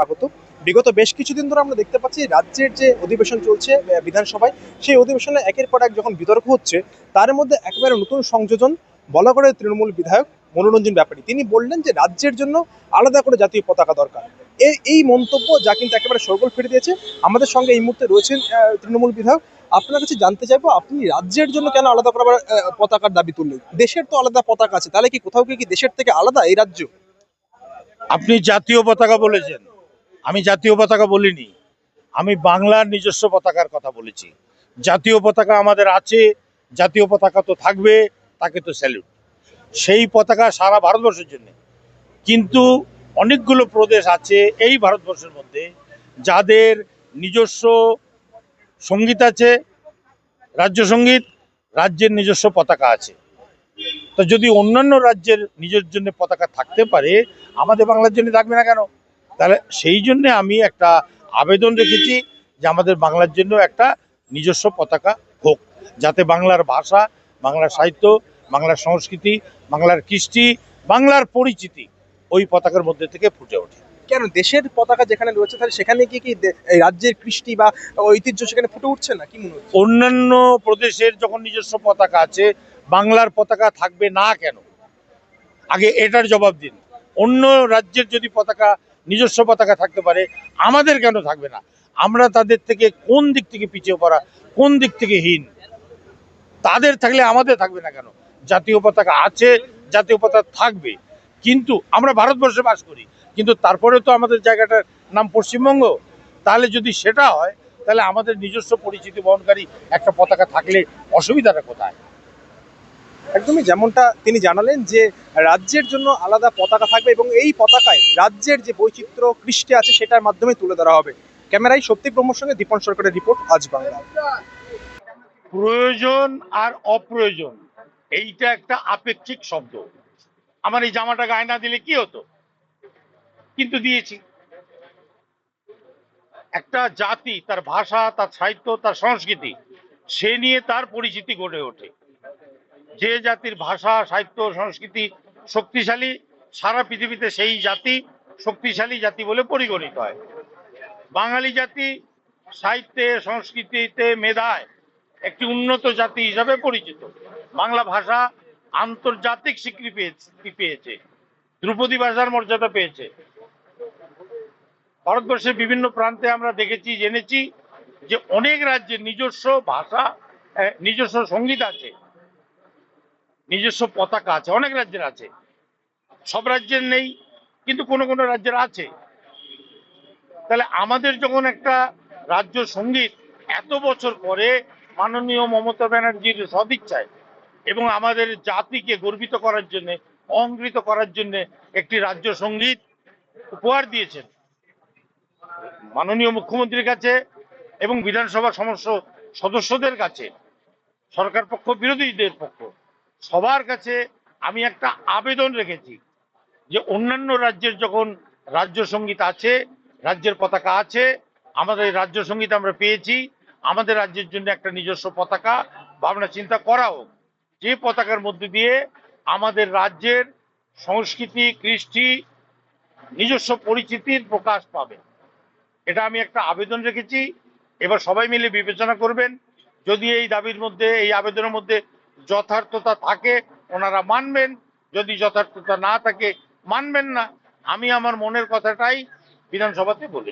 স্বাগত। বিগত বেশ কিছুদিন ধরে আমরা দেখতে পাচ্ছি রাজ্যের যে অধিবেশন চলছে বিধানসভায়, সেই অধিবেশনে একের পর এক যখন বিতর্ক হচ্ছে, তার মধ্যে একেবারে নতুন সংযোজন বলা করে তৃণমূল বিধায়ক মনোরঞ্জন ব্যাপারী। তিনি বললেন যে রাজ্যের জন্য আলাদা করে জাতীয় পতাকা দরকার। এই এই মন্তব্য যা কিন্তু একেবারে সরগোল ফিরে দিয়েছে। আমাদের সঙ্গে এই মুহূর্তে রয়েছেন তৃণমূল বিধায়ক। আপনার কাছে জানতে চাইব, আপনি রাজ্যের জন্য কেন আলাদা করে পতাকার দাবি তুললেন? দেশের তো আলাদা পতাকা আছে, তাহলে কি কোথাও কি দেশের থেকে আলাদা এই রাজ্য? আপনি জাতীয় পতাকা বলেছেন। আমি জাতীয় পতাকা বলিনি, আমি বাংলার নিজস্ব পতাকার কথা বলেছি। জাতীয় পতাকা আমাদের আছে, জাতীয় পতাকা তো থাকবে, তাকে তো স্যালুট সেই পতাকা সারা ভারতবর্ষের জন্য। কিন্তু অনেকগুলো প্রদেশ আছে এই ভারতবর্ষের মধ্যে, যাদের নিজস্ব সংগীত আছে, রাজ্য সংগীত, রাজ্যের নিজস্ব পতাকা আছে। তো যদি অন্যান্য রাজ্যের নিজের জন্য পতাকা থাকতে পারে, আমাদের বাংলার জন্য থাকবে না কেন? তাহলে সেই জন্য আমি একটা আবেদন রেখেছি যে আমাদের বাংলার জন্য একটা নিজস্ব পতাকা হোক। যাতে বাংলার ভাষা বাংলার সাহিত্য বাংলার সংস্কৃতি বাংলার কৃষ্টি বাংলার পরিচিতি ওই পতাকার মধ্যে থেকে ফুটে ওঠে। কেন? দেশের পতাকা যেখানে রয়েছে তাহলে সেখানে কি কি এই রাজ্যের কৃষ্টি বা ঐতিহ্য সেখানে ফুটে উঠছে না? কি মনে হচ্ছে? অন্যান্য প্রদেশের যখন নিজস্ব পতাকা আছে বাংলার পতাকা থাকবে না কেন? আগে এটার জবাব দিন। অন্য রাজ্যের যদি পতাকা নিজস্ব পতাকা থাকতে পারে, আমাদের কেন থাকবে না? আমরা তাদের থেকে কোন দিক থেকে পিছিয়ে পড়া, কোন দিক থেকে হীন? তাদের থাকলে আমাদের থাকবে না কেন? জাতীয় পতাকা আছে, জাতীয় পতাকা থাকবে। কিন্তু আমরা ভারতবর্ষে বাস করি। কিন্তু তারপরে তো আমাদের জায়গাটার নাম পশ্চিমবঙ্গ। তাহলে যদি সেটা হয়, তাহলে আমাদের নিজস্ব পরিচিতি বহনকারী একটা পতাকা থাকলে অসুবিধাটা কোথায়? একদমই যেমনটা তিনি জানালেন যে রাজ্যের জন্য আলাদা পতাকা থাকবে এবং এই পতাকায় রাজ্যের যে বৈচিত্র্য কৃষ্টি আছে সেটার মাধ্যমে তুলে ধরা হবে। ক্যামেরায় সত্যি প্রমোর সঙ্গে দীপন সরকারের রিপোর্ট, আজ বাংলা। প্রয়োজন আর অপ্রয়োজন, এইটা একটা আপেক্ষিক শব্দ। আমার এই জামাটা গায়ে না দিলে কি হতো? কিন্তু দিয়েছি। একটা জাতি, তার ভাষা, তার সাহিত্য, তার সংস্কৃতি, সে নিয়ে তার পরিচিতি গড়ে ওঠে। যে জাতির ভাষা, সাহিত্য, সংস্কৃতি শক্তিশালী, সারা পৃথিবীতে সেই জাতি শক্তিশালী জাতি বলে পরিগণিত হয়। বাঙালি জাতি সাহিত্যে, সংস্কৃতিতে মেধায় একটি উন্নত জাতি হিসাবে পরিচিত। বাংলা ভাষা আন্তর্জাতিক স্বীকৃতি পেয়েছে- ধ্রুপদী ভাষার মর্যাদা পেয়েছে। ভারতবর্ষের বিভিন্ন প্রান্তে আমরা দেখেছি, জেনেছি যে অনেক রাজ্যের নিজস্ব ভাষা নিজস্ব সংগীত আছে। নিজস্ব পতাকা আছে, অনেক রাজ্যের আছে। সব রাজ্যের নেই, কিন্তু কোনো কোনো রাজ্যের আছে। তাহলে আমাদের যখন একটা রাজ্য সংগীত এত বছর পরে মাননীয় মমতা ব্যানার্জির সদিচ্ছায় এবং আমাদের জাতিকে গর্বিত করার জন্য অহংকৃত করার জন্য একটি রাজ্য সংগীত উপহার দিয়েছেন মাননীয় মুখ্যমন্ত্রীর কাছে এবং বিধানসভা সমস্ত সদস্যদের কাছে, সরকার পক্ষ, বিরোধীদের পক্ষ। সবার কাছে আমি একটা আবেদন রেখেছি যে অন্যান্য রাজ্যের যখন রাজ্য সংগীত আছে, রাজ্যের পতাকা আছে, আমাদের রাজ্য সংগীত আমরা পেয়েছি, আমাদের রাজ্যের জন্য একটা নিজস্ব পতাকা, ভাবনা চিন্তা করা হোক। যে পতাকার মধ্যে দিয়ে আমাদের রাজ্যের সংস্কৃতি, কৃষ্টি, নিজস্ব পরিচিতির প্রকাশ পাবে। এটা আমি একটা আবেদন রেখেছি। এবার সবাই মিলে বিবেচনা করবেন। যদি এই দাবির মধ্যে, এই আবেদনের মধ্যে যথার্থতা থাকে, ওনারা মানবেন। যদি যথার্থতা না থাকে, মানবেন না। আমি আমার মনের কথাটাই বিধানসভাতে বলি